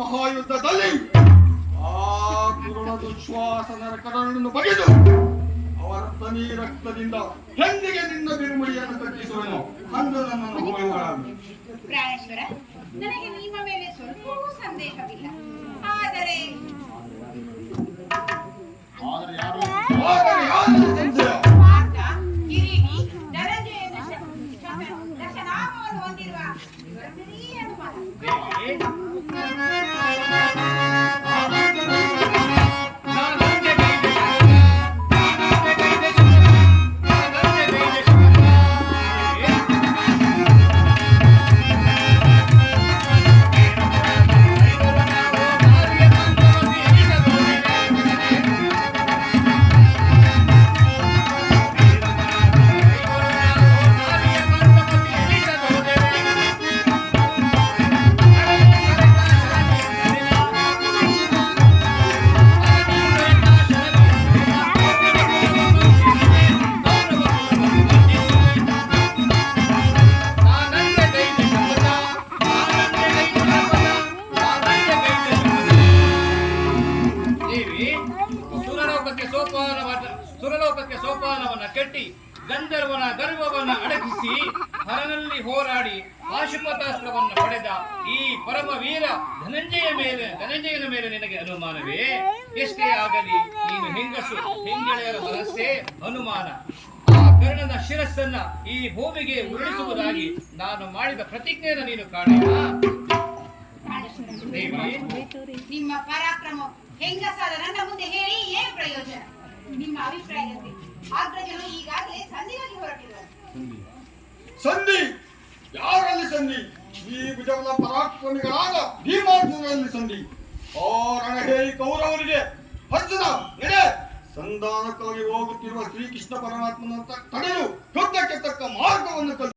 ಮಹಾಯುದ್ಧದಲ್ಲಿ ಆ ಕುರುಳ ದುಶ್ವಾಸನ ಕರಳನ್ನು ಬಗೆದು ಅವರ ತನಿ ರಕ್ತದಿಂದ ಹೆಂದಿಗೆ ನಿನ್ನ ಬಿರುಮುಡಿಯನ್ನು ಕಟ್ಟಿಸುವನು. ಅಂದು ಹೋಗುವ ಪ್ರಾಣೇಶ್ವರ ನನಗೆ ನಿಮ್ಮ ಮೇಲೆ ಸ್ವಲ್ಪವೂ ಸಂದೇಹವಿಲ್ಲ. ಆದರೆ ಆದರೆ ಯಾರು? ಆದರೆ ಯಾರು? ಕಿರೀಟಿ ದಶನಾಮವನ್ನು ಹೊಂದಿರುವ Ready? ಸೋಪಾನವನ್ನ ಸುರಲೋಕಕ್ಕೆ ಸೋಪಾನವನ್ನ ಕಟ್ಟಿ ಗಂಧರ್ವನ ಗರ್ವವನ್ನ ಅಡಗಿಸಿ ಹರನಲ್ಲಿ ಹೋರಾಡಿ ಆಶುಪತಾಸ್ತ್ರವನ್ನು ಪಡೆದ ಈ ಪರಮ ವೀರ ಧನಂಜಯ ಮೇಲೆ ಧನಂಜಯನ ಮೇಲೆ ನಿನಗೆ ಅನುಮಾನವೇ? ಎಷ್ಟೇ ಆಗಲಿ ನೀನು ಹೆಂಗಸು ಹೆಂಗಳೆಯರ ಮನಸ್ಸೇ ಅನುಮಾನ. ಆ ಕರ್ಣನ ಶಿರಸ್ಸನ್ನ ಈ ಭೂಮಿಗೆ ಉರುಳಿಸುವುದಾಗಿ ನಾನು ಮಾಡಿದ ಪ್ರತಿಜ್ಞೆಯನ್ನು ನೀನು ಕಾಣೆಯ? ನಿಮ್ಮ ಪರಾಕ್ರಮ ಹೆಂಗಸಾದ ನನ್ನ ಮುಂದೆ ಹೇಳಿ. ಪ್ರಯೋಜನ. ನಿಮ್ಮ ಅಭಿಪ್ರಾಯದಂತೆ ಅಗ್ರಜರು ಈಗಾಗಲೇ ಸಂಧಿಗಾಗಿ ಹೊರಟಿದ್ದಾರೆ. ಸಂಧಿ. ಯಾರಲ್ಲಿ ಸಂಧಿ? ಈ ಭುಜಗಳ ಪರಾಕ್ರಮಿಗಳಾದ ಭೀಮಾರ್ಜುನರಲ್ಲಿ ಸಂಧಿ. ಆ ರಣಹೇರಿ ಕೌರವರಿಗೆ. ಅರ್ಜುನ ಎಡೆ ಸಂಧಾನಕ್ಕಾಗಿ ಹೋಗುತ್ತಿರುವ ಶ್ರೀಕೃಷ್ಣ ಪರಮಾತ್ಮನ ಮಾರ್ಗವನ್ನು ತಡೆದು